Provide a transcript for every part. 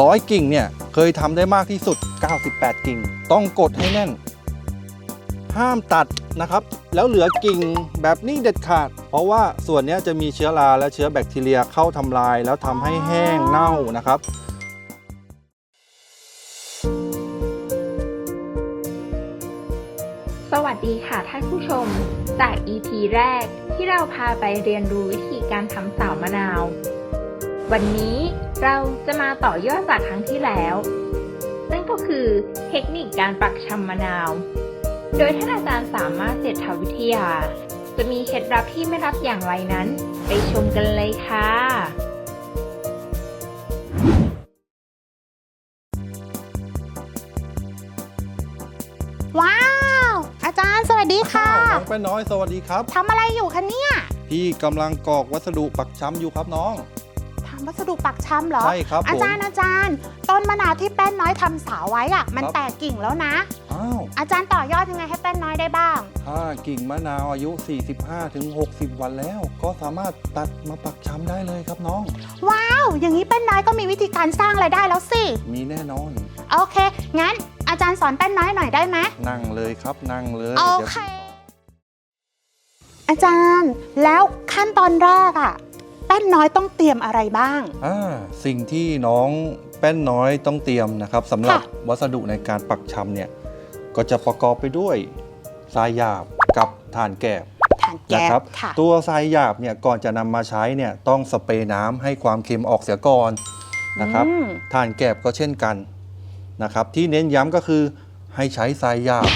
ร้อยกิ่งเนี่ยเคยทำได้มากที่สุด 98 กิ่ง ต้องกดให้แน่น ห้ามตัดนะครับ แล้วเหลือกิ่งแบบนี้เด็ดขาด เพราะว่าส่วนนี้จะมีเชื้อราและเชื้อแบคทีเรียเข้าทำลาย แล้วทำให้แห้งเน่านะครับสวัสดีค่ะท่านผู้ชม จาก EP แรกที่เราพาไปเรียนรู้วิธีการทำสาวมะนาว วันนี้ เราจะมาต่อยอดจากครั้งที่แล้ว นั่นก็คือเทคนิคการปักชำมะนาว โดยท่านอาจารย์สามารถเศรษฐวิทยา จะมีเคล็ดลับที่ไม่รับอย่างไรนั้น ไปชมกันเลยค่ะ ว้าว อาจารย์สวัสดีค่ะ น้องแป้นน้อยสวัสดีครับทำอะไรอยู่คะเนี่ย พี่กำลังกรอกวัสดุปักช้ำอยู่ครับน้องทำ วัสดุปักช้ำเหรอ ใช่ครับผมอาจารย์อาจารย์ ต้นมะนาวที่แป้นน้อยทำสาวไว้อะมันครับ แตกกิ่งแล้วนะ อ้าวอาจารย์ต่อยอดยังไงให้แป้นน้อยได้บ้าง ถ้ากิ่งมะนาวอายุ 45-60 วันแล้ว ก็สามารถตัดมาปักช้ำได้เลยครับน้อง ว้าว อย่างนี้แป้นน้อยก็มีวิธีการสร้างรายได้แล้วสิ มีแน่นอน โอเค งั้นอาจารย์สอนแป้นน้อยหน่อยได้ไหมนั่งเลยครับนั่งเลยโอดี๋ยวเค อาจารย์ แล้วขั้นตอนแรกอะ แป้นน้อยต้องเตรียมอะไรบ้าง อ่าสิ่งที่น้องแป้นน้อยต้องเตรียมนะครับสำหรับค่ะ วัสดุในการปักชำเนี่ยก็จะประกอบไปด้วยทรายหยาบกับถ่านแกบฐานแก๊นะสครับ ค่ะ ตัวทรายหยาบเนี่ยก่อนจะนำมาใช้เนี่ยต้องสเปรย์น้ำให้ความเค็มออกเสียก่อนนะครับอืม ถ่านแกบก็เช่นกันนะครับที่เน้นย้ำก็คือให้ใช้ทรายหยาบ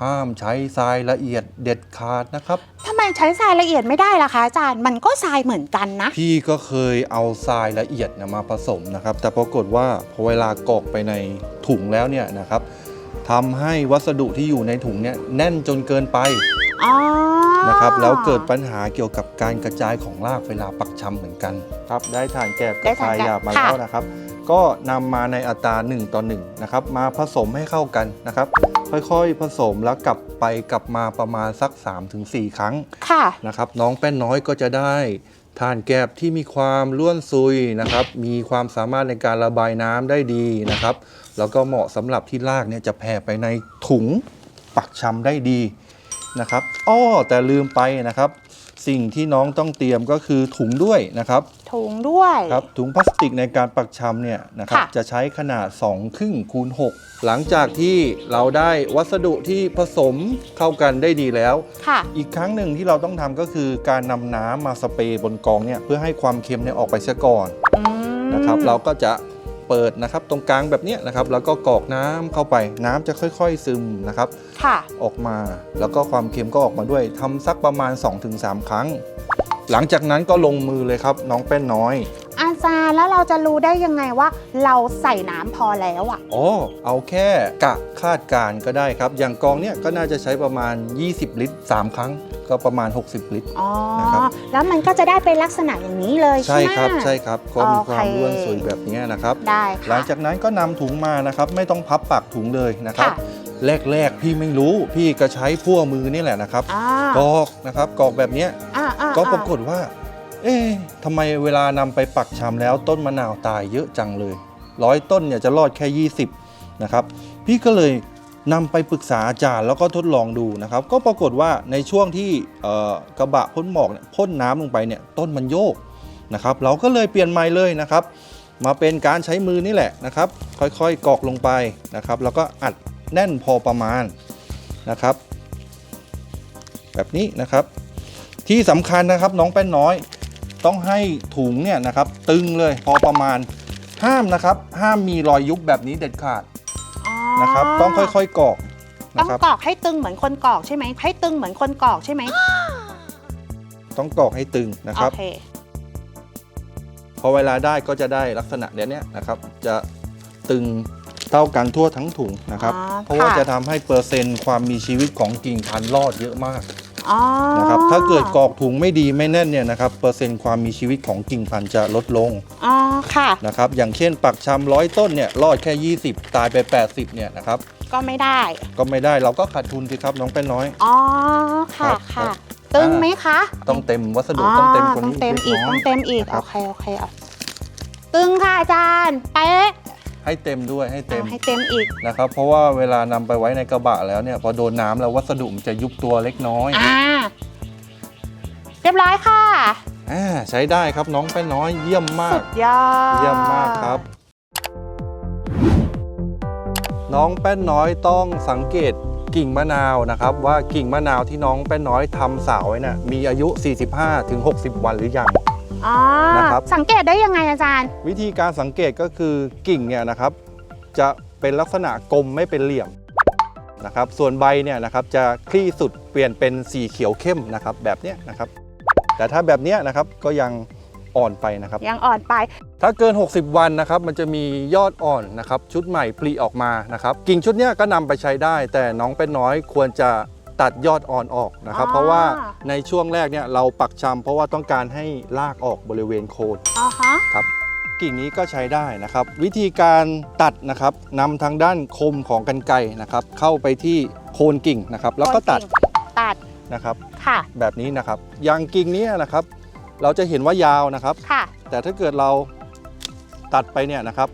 ห้ามใช้ทรายละเอียดเด็ดขาดนะครับ ทำไมใช้ทรายละเอียดไม่ได้ล่ะคะอาจารย์มันก็ทรายเหมือนกันนะ พี่ก็เคยเอาทรายละเอียดเนี่ยมาผสมนะครับ แต่ปรากฏว่าพอเวลากรอกไปในถุงแล้วเนี่ยนะครับทำให้วัสดุที่อยู่ในถุงเนี่ยแน่นจนเกินไป อ๋อ นะครับแล้วเกิดปัญหาเกี่ยวกับการกระจายของรากเวลาปักชำเหมือนกันครับได้ฐานแกบกับทรายหยาบมาแล้วนะครับ ก็นำมาในอัตรา1ต่อ1นะครับมาผสมให้เข้ากันนะครับ ค่อยๆผสมแล้วกลับไปกลับมาประมาณสัก 3-4 ครั้งค่ะนะครับน้องแป้นน้อยก็จะได้ทานแกบที่มีความล้วนซุยนะครับ มีความสามารถในการระบายน้ำได้ดีนะครับ แล้วก็เหมาะสำหรับที่รากเนี่ยจะแผ่ไปในถุงปักชำได้ดี นะครับอ้อแต่ลืมไปนะครับ สิ่งที่น้องต้องเตรียมก็คือถุงด้วยนะครับ ถุงด้วย ครับถุงพลาสติกในการปักชำเนี่ยนะครับค่ะจะใช้ขนาด2ครึ่งคูณ6หลังจากที่เราได้วัสดุที่ผสมเข้ากันได้ดีแล้ว ค่ะ อีกครั้งหนึ่งที่เราต้องทำก็คือการนำน้ำมาสเปรย์บนกองเนี่ยเพื่อให้ความเค็มเนี่ยออกไปเสียก่อน อืม นะครับเราก็จะ เปิดนะครับตรงกลางแบบเนี้ยนะครับแล้วก็กรอกน้ำเข้าไปน้ำจะค่อยๆซึมนะครับค่ะออกมาแล้วก็ความเค็มก็ออกมาด้วยทำสักประมาณ 2-3 ครั้ง หลังจากนั้นก็ลงมือเลยครับน้องแป้นน้อยอาจารย์แล้วเราจะรู้ได้ยังไงว่าเราใส่น้ำพอแล้วอะอ๋อเอาแค่กะคาดการณ์ก็ได้ครับ อย่างกองเนี่ยก็น่าจะใช้ประมาณ 20 ลิตร 3 ครั้ง ก็ประมาณ 60 ลิตร อ๋อ นะครับ แล้วมันก็จะได้เป็นลักษณะอย่างนี้เลยใช่ใช่ไหม ครับใช่ครับก็มีโอคเความร่วนสวยแบบนี้นะครับ ได้หลัค่ะ งจากนั้นก็นำถุงมานะครับ ไม่ต้องพับปากถุงเลยนะครับ ค่ะ แรกๆพี่ไม่รู้พี่ก็ใช้พั่วมือนี่แหละนะครับอ่ากรอกนะครับกรอกแบบเนี้ยอ่าอ่าก็ปรากฏว่า เอ๊ะทำไมเวลานำไปปักชำแล้วต้นมะนาวตายเยอะจังเลยร้อยต้นเนี่ยจะรอดแค่ 20นะครับพี่ก็เลย นำไปปรึกษาอาจารย์แล้วก็ทดลองดูนะครับ ก็ปรากฏว่าในช่วงที่กระบะพ่นหมอกพ่นน้ำลงไปเนี่ยต้นมันโยกนะครับ เราก็เลยเปลี่ยนใหม่เลยนะครับ มาเป็นการใช้มือนี่แหละนะครับ ค่อยๆกรอกลงไปนะครับ แล้วก็อัดแน่นพอประมาณนะครับ แบบนี้นะครับที่สำคัญนะครับน้องแป้นน้อยต้องให้ถุงเนี่ยนะครับ ตึงเลยพอประมาณห้ามนะครับ ห้ามมีรอยยุบแบบนี้เด็ดขาด นะครับ ต้องค่อยๆกรอกต้อนะงครับ กรอกให้ตึงเหมือนคนกรอกใช่ไหมให้ตึงเหมือนคนกรอกใช่ไหมต้องกรอกให้ตึงนะครับโอเค พอเวลาได้ก็จะได้ลักษณะเนี้ยนะครับ จะตึงเท่ากันทั่วทั้งถุงนะครับ อ๋อเพราะว่าค่ะ จะทำให้เปอร์เซ็นต์ความมีชีวิตของกิ่งพันธุ์รอดเยอะมากอ๋อ นะครับถ้าเกิดกรอกถุงไม่ดีไม่แน่นเนี่ยนะครับเปอร์เซ็นต์ความมีชีวิตของกิ่งพันธุ์จะลดลงอ๋อค่ะนะครับอย่างเช่นปักชำร้อยต้นเนี่ยรอดแค่ 20 ตายไป 80เนี่ยนะครับก็ไม่ได้ ก็ไม่ได้เราก็ขาดทุนสิครับน้องเป็นน้อยอ๋อค่ะครับค่ะครับตึงไหมคะ ต้องเต็มวัสดุต้องเต็มคนต้อนี้งเต็มอีกล็ต้น้อยงเต็มอีกครัโอบเคโอเคอะตึงค่ะอาจารย์เป๊ะ ให้เต็มด้วยให้เต็ม เอาให้เต็มอีก นะครับเพราะว่าเวลานำไปไว้ในกระบะแล้วเนี่ยพอโดนน้ำแล้ววัสดุมันจะยุบตัวเล็กน้อยอ่า เรียบร้อยค่ะ อ่าใช้ได้ครับน้องแป้นน้อยเยี่ยมมาสุก ดยอด เยี่ยมมากครับ น้องแป้นน้อยต้องสังเกตกิ่งมะนาวนะครับ ว่ากิ่งมะนาวที่น้องแป้นน้อยทำสาวไว้น่ะมีอายุ 45-60 วันหรือยัง อ๋อนะครับ สังเกตได้ยังไงอาจารย์ วิธีการสังเกตก็คือกิ่งเนี่ยนะครับ จะเป็นลักษณะกลมไม่เป็นเหลี่ยมนะครับ ส่วนใบเนี่ยนะครับจะคลี่สุดเปลี่ยนเป็นสีเขียวเข้มนะครับแบบเนี้ยนะครับ แต่ถ้าแบบเนี้ยนะครับก็ยังอ่อนไปนะครับ ยังอ่อนไป ถ้าเกิน 60 วันนะครับ มันจะมียอดอ่อนนะครับ ชุดใหม่ปลีออกมานะครับ กิ่งชุดเนี้ยก็นำไปใช้ได้ แต่น้องเป็นน้อยควรจะ ตัดยอดอ่อนออกนะครับอ๋อเพราะว่าในช่วงแรกเนี่ยเราปักชำเพราะว่าต้องการให้รากออกบริเวณโคนอ๋อฮะกิ่งนี้ก็ใช้ได้นะครับ วิธีการตัดนะครับนำทางด้านคมของกันไกรนะครับ เข้าไปที่โคนกิ่งนะครับ แล้วก็ตัดตัดนะครับ ค่ะ แบบนี้นะครับอย่างกิ่งนี้นะครับ เราจะเห็นว่ายาวนะครับ ค่ะ แต่ถ้าเกิดเราตัดไปเนี่ยนะครับ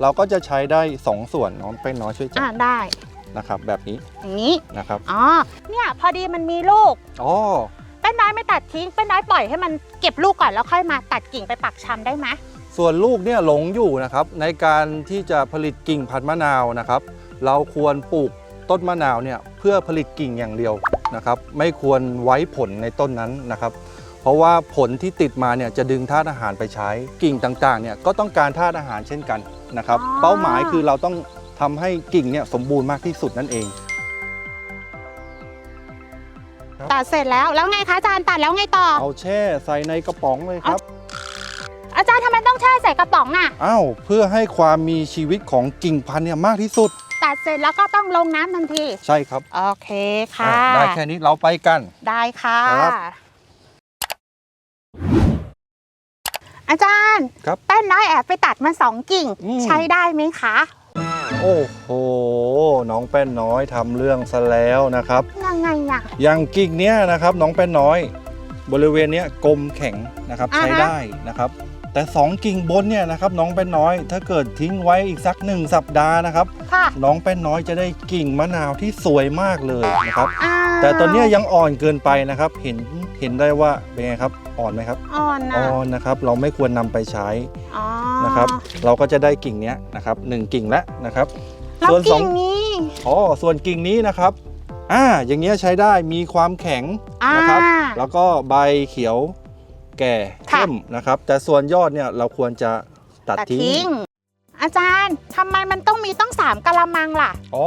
เราก็จะใช้ได้ 2 ส่วนน้องเป็นน้อยช่วยจัอ่าบได้ นะครับ แบบนี้อย่างนี้นะครับอ๋อเนี่ยพอดีมันมีลูกอ๋อแป้นน้อยไม่ตัดทิ้งแป้นน้อยปล่อยให้มันเก็บลูกก่อนแล้วค่อยมาตัดกิ่งไปปักชำได้ไหมส่วนลูกเนี่ยหลงอยู่นะครับ ในการที่จะผลิตกิ่งพันธุ์มะนาวนะครับ เราควรปลูกต้นมะนาวเนี่ยเพื่อผลิตกิ่งอย่างเดียวนะครับ ไม่ควรไว้ผลในต้นนั้นนะครับ เพราะว่าผลที่ติดมาเนี่ยจะดึงธาตุอาหารไปใช้กิ่งต่างๆเนี่ยก็ต้องการธาตุอาหารเช่นกันนะครับอ๋อเป้าหมายคือเราต้อง ทำให้กิ่งเนี่ยสมบูรณ์มากที่สุดนั่นเอง ตัดเสร็จแล้วแล้วไงคะอาจารย์ตัดแล้วไงต่อ เอาแช่ใส่ในกระป๋องเลยครับ อาจารย์ทำไมต้องแช่ใส่กระป๋องอะอ้าวเพื่อให้ความมีชีวิตของกิ่งพันธุ์เนี่ยมากที่สุด ตัดเสร็จแล้วก็ต้องลงน้ำทันที ใช่ครับโอเคค่ะ อะได้แค่นี้เราไปกัน ได้ค่ะ ครับ อาจารย์ครับ แป้นน้อยแอบไปตัดมาสองกิ่ง อืม ใช้ได้ไหมคะ โอ้โห น้องแป้นน้อยทำเรื่องซะแล้วนะครับ ยังไงอะ อย่างกิ่งเนี้ยนะครับ น้องแป้นน้อย บริเวณเนี้ยกลมแข็งนะครับอ่าฮะ ใช้ได้นะครับ แต่ 2 กิ่งบนเนี่ยนะครับ น้องแป้นน้อย ถ้าเกิดทิ้งไว้อีกสักหนึ่งสัปดาห์นะครับ ค่ะน้องแป้นน้อยจะได้กิ่งมะนาวที่สวยมากเลยนะครับอ้าวแต่ตอนเนี้ยยังอ่อนเกินไปนะครับ เห็น เห็นได้ว่าเป็นไงครับอ่อนไหมครับอ่อนนะอ่อนนะครับ เราไม่ควรนำไปใช้อ๋อนะครับ เราก็จะได้กิ่งเนี้ยนะครับหนึ่งกิ่งแล้วนะครับแล้วส่วนสองกิ่งนี้อ๋อส่วนกิ่งนี้นะครับอ่าอย่างเงี้ยใช้ได้มีความแข็งนะครับอ่าแล้วก็ใบเขียวแก่ค่ะเข้มนะครับ แต่ส่วนยอดเนี่ยเราควรจะตัดตัดทิ้ทิ้งงอาจารย์ทำไมมันต้องมีต้องสามกะละมังล่ะอ๋อ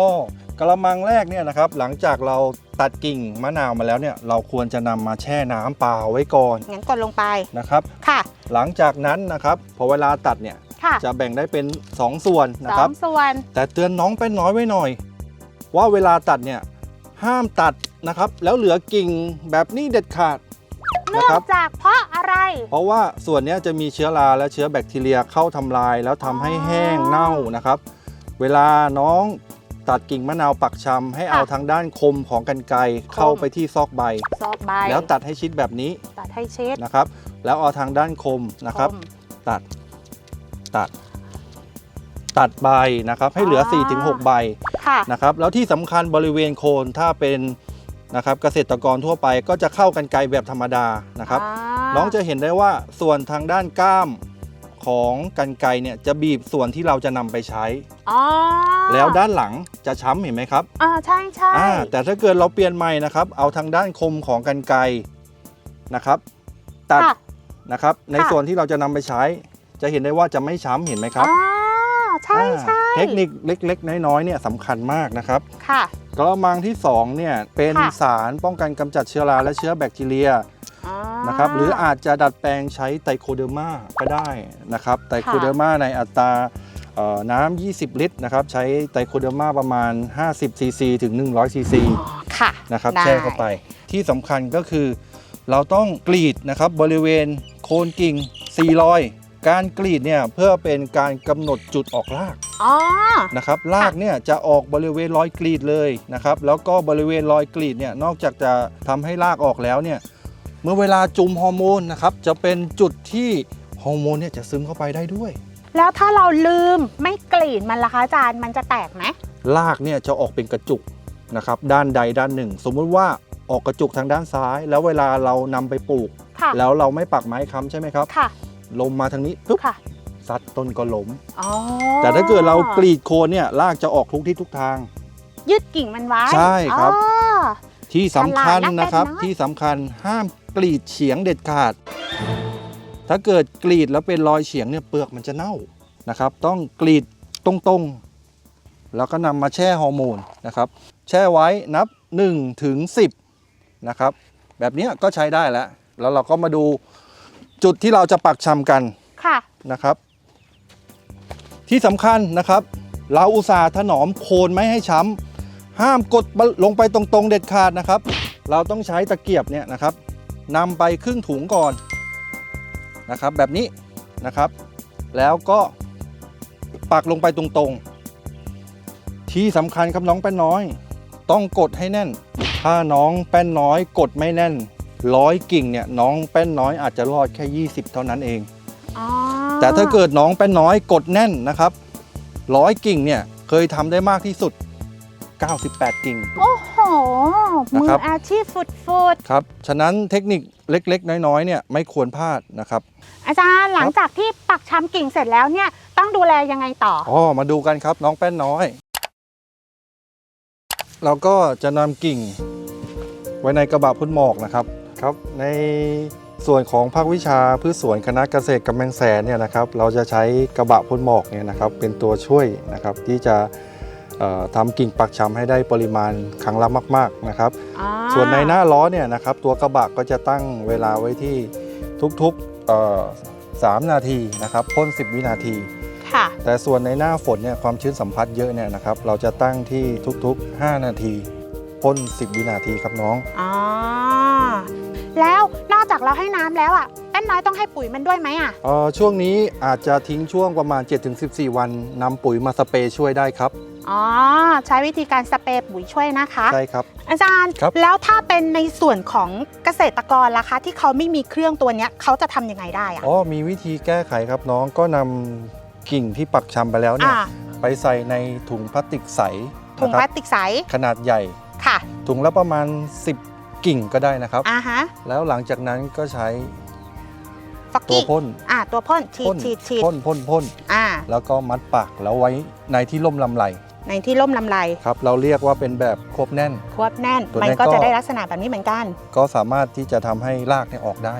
กระมังแรกเนี่ยนะครับหลังจากเราตัดกิ่งมะนาวมาแล้วเนี่ยเราควรจะนำมาแช่น้ำเปล่าไว้ก่อนงั้นกดลงไปนะครับค่ะ หลังจากนั้นนะครับพอเวลาตัดเนี่ยค่ะจะแบ่งได้เป็น 2 ส่วนนะสอครับงส่วน แต่เตือนน้องไปน้อยไว้หน่อย ว่าเวลาตัดเนี่ยห้ามตัดนะครับ แล้วเหลือกิ่งแบบนี้เด็ดขาดเนื่นะองครับจากเพราะอะไร เพราะว่าส่วนเนี้ยจะมีเชื้อราและเชื้อแบคทีเรียเข้าทำลาย แล้วทำให้แห้งเน่านะครับ เวลาน้อง ตัดกิ่งมะนาวปักชำให้เอาทางด้านคมของกันไกรเข้าไปที่ซอกใบ ซอกใบแล้วตัดให้ชิดแบบนี้ตัดให้เช็ดนะครับ แล้วเอาทางด้านคมนะครับ ม ตัดตัด ตัดใบนะครับ ให้เหลือ อ๋อ 4-6 ใบค่ะ นะครับ แล้วที่สำคัญบริเวณโคนถ้าเป็นนะครับเกษตรกรทั่วไปก็จะเข้ากันไกลแบบธรรมดานะครับาน้องจะเห็นได้ว่าส่วนทางด้านก้าม ของกันไกรเนี่ยจะบีบส่วนที่เราจะนำไปใช้ อ๋อแล้วด้านหลังจะช้ำเห็นไหมครับอ่าใช่ใช่อ่าแต่ถ้าเกิดเราเปลี่ยนใหม่นะครับ เอาทางด้านคมของกันไกรนะครับ ตัดค่ะ นะครับ ในค่ะ ส่วนที่เราจะนำไปใช้ จะเห็นได้ว่าจะไม่ช้ำเห็นไหมครับ อ๋อใช่อ่าใช่เทคนิคเล็กๆ น้อยๆเนี่ยสำคัญมากนะครับค่ะ กระมังที่2เนี่ยเป็นค่ะ สารป้องกันกำจัดเชื้อราและเชื้อแบคทีเรียอ๋อ นะครับหรืออาจจะดัดแปลงใช้ไตโคเดอร์มาก็ได้นะครับไตโคเดอร์มาในอัตราเอ่อน้ำ 20 ลิตรนะครับใช้ไตโคเดอร์มาประมาณ 50 ซีซีถึง 100 ซีซีอ๋อค่ะนะครับได้แช่เข้าไป ที่สำคัญก็คือเราต้องกรีดนะครับบริเวณโคนกิ่ง4รอยการกรีดเนี่ยเพื่อเป็นการกำหนดจุดออกรากอ๋อนะครับรากเนี่ยจะออกบริเวณรอยกรีดเลยนะครับแล้วก็บริเวณรอยกรีดเนี่ยนอกจากจะทำให้รากออกแล้วเนี่ย เมื่อเวลาจุ่มฮอร์โมนนะครับจะเป็นจุดที่ฮอร์โมนเนี่ยจะซึมเข้าไปได้ด้วย แล้วถ้าเราลืมไม่กรีดมันล่ะคะอาจารย์มันจะแตกไหมรากเนี่ยจะออกเป็นกระจุกนะครับด้านใดด้านหนึ่ง สมมุติว่าออกกระจุกทางด้านซ้าย แล้วเวลาเรานำไปปลูกค่ะแล้วเราไม่ปักไม้ค้ำใช่ไหมครับค่ะลมมาทางนี้ปุ๊บค่ะซัดต้นก็ล้มอ๋อแต่ถ้าเกิดเรากรีดโคนเนี่ยรากจะออกทุกที่ทุกทางยืดกิ่งมันไว้ ใช่ครับอ๋อที่สำคัญฉลาดและนะครับเป็นน้อยที่สำคัญห้าม กรีดเฉียงเด็ดขาด ถ้าเกิดกรีดแล้วเป็นรอยเฉียงเนี่ยเปลือกมันจะเน่านะครับ ต้องกรีดตรงๆ แล้วก็นำมาแช่ฮอร์โมนนะครับ แช่ไว้นับ1ถึง10นะครับ แบบเนี้ยก็ใช้ได้แล้ว แล้วเราก็มาดูจุดที่เราจะปักชำกันค่ะนะครับ ที่สำคัญนะครับ เราอุตส่าห์ถนอมโคนไม่ให้ช้ำห้ามกดลงไปตรงๆเด็ดขาดนะครับ เราต้องใช้ตะเกียบเนี่ยนะครับ นำไปครึ่งถุงก่อนนะครับ แบบนี้นะครับ แล้วก็ปักลงไปตรงๆ ที่สำคัญครับน้องแป้นน้อย ต้องกดให้แน่น ถ้าน้องแป้นน้อยกดไม่แน่นร้อยกิ่งเนี่ยน้องแป้นน้อยอาจจะรอดแค่ 20 เท่านั้นเองอ๋อแต่ถ้าเกิดน้องแป้นน้อยกดแน่นนะครับร้อยกิ่งเนี่ยเคยทำได้มากที่สุด 98 กิ่ง โอ้โหนะ มืครัอบอาชีพฟุดครับ ฉะนั้นเทคนิคเล็กๆ น้อยๆ เนี่ยไม่ควรพลาดนะครับๆอาจารย์หลังจากที่ปักชำกิ่งเสร็จแล้วเนี่ยต้องดูแลยังไงต่อ อ๋อ มาดูกันครับน้องแป้นน้อย เราก็จะนำกิ่ง ไว้ในกระบะพ่นหมอกนะครับครับ ในส่วนของภาควิชาพืชสวนคณะเกษตรกำแพงแสนเนี่ยนะครับ เราจะใช้กระบะพ่นหมอกเนี่ยนะครับ เป็นตัวช่วยนะครับที่จะเอ่อ ทำกิ่งปักชำให้ได้ปริมาณครั้งละมาก ๆนะครับอ่าส่วนในหน้าล้อเนี่ยนะครับตัวกระบะก็จะตั้งเวลาไว้ที่ทุกๆเอ่อ3นาทีนะครับพ่น 10 วินาทีค่ะแต่ส่วนในหน้าฝนเนี่ยความชื้นสัมผัสเยอะเนี่ยนะครับเราจะตั้งที่ทุกๆ 5 นาทีพ่น 10 วินาทีครับน้องอ๋อแล้วนอกจากเราให้น้ำแล้วอะแป้นน้อยต้องให้ปุ๋ยมันด้วยไหมอะเอ่อช่วงนี้อาจจะทิ้งช่วงประมาณ 7-14 วันนำปุ๋ยมาสเปรย์ช่วยได้ครับ อ๋อใช้วิธีการสเปรย์ปุ๋ยช่วยนะคะ ใช่ครับ อาจารย์ครับ แล้วถ้าเป็นในส่วนของเกษตรกรล่ะคะที่เขาไม่มีเครื่องตัวเนี้ยเขาจะทำยังไงได้อะอ๋อมีวิธีแก้ไขครับน้องก็นำกิ่งที่ปักชำไปแล้วเนี่ยอ่าไปใส่ในถุงพลาสติกใสถุงนะคพรัลาบสติกใสขนาดใหญ่ ค่ะถุงละประมาณ 10 กิ่งก็ได้นะครับ อ่าฮะแล้วหลังจากนั้นก็ใช้ฟอกตัวกี้พ่นอ่าตัวพ่นฉีดพ่นฉีดฉีดพ่นพ่นพ่น อ่าแล้วก็มัดปากแล้วไว้ในที่ร่มลำไร ในที่ร่มลำไรครับ เราเรียกว่าเป็นแบบควบแน่น ควบแน่น ตัวมันนี้ก็ก็ จะได้ลักษณะแบบนี้เหมือนกัน ก็สามารถที่จะทำให้รากเนี่ยออกได้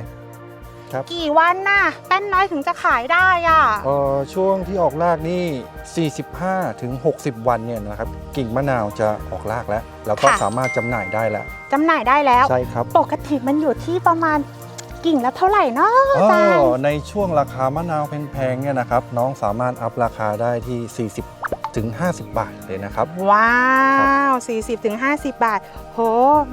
กี่วันน่ะแป้นน้อยถึงจะขายได้อะเอ่อช่วงที่ออกรากนี่ 45ถึง60 วันเนี่ยนะครับกิ่งมะนาวจะออกรากแล้ว แล้วก็ค่ะสามารถจำหน่ายได้แล้วจำหน่ายได้แล้ว ใช่ครับปกติมันอยู่ที่ประมาณกิ่งละเท่าไหร่เนาะอาจารย์อ๋อในช่วงราคามะนาวแพงๆเนี่ยนะครับน้องสามารถอัพราคาได้ที่40 ถึง 50 บาทเลยนะครับ ว้าว 40ถึง50 บาท โห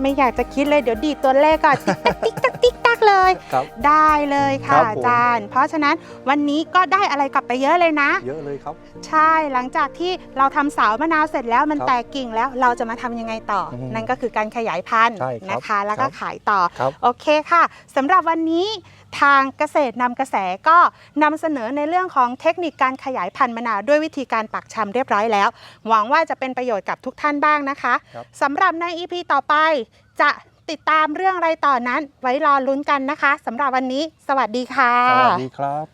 ไม่อยากจะคิดเลยเดี๋ยวดีดตัวเลขก่อนติ๊กตักติ๊กตักติ๊กตักเลย ครับได้เลยค่ะครับผม อาจารย์ เพราะฉะนั้นวันนี้ก็ได้อะไรกลับไปเยอะเลยนะ เยอะเลยครับ ใช่หลังจากที่เราทำเสาวมะนาวเสร็จแล้วมันครับแตกกิ่งแล้วเราจะมาทำยังไงต่ออมนั่นก็คือการขยายพันธุ์ใช่ครับนะคะ แล้วก็ครับ ขายต่อ ครับ โอเคค่ะสำหรับวันนี้ ทางเกษตรนำกระแสก็นำเสนอในเรื่องของเทคนิคการขยายพันธุ์มะนาวด้วยวิธีการปักชำเรียบร้อยแล้ว หวังว่าจะเป็นประโยชน์กับทุกท่านบ้างนะคะครับสำหรับใน EP ต่อไปจะติดตามเรื่องอะไรต่อนั้น ไว้รอลุ้นกันนะคะสำหรับวันนี้ สวัสดีค่ะ สวัสดีครับ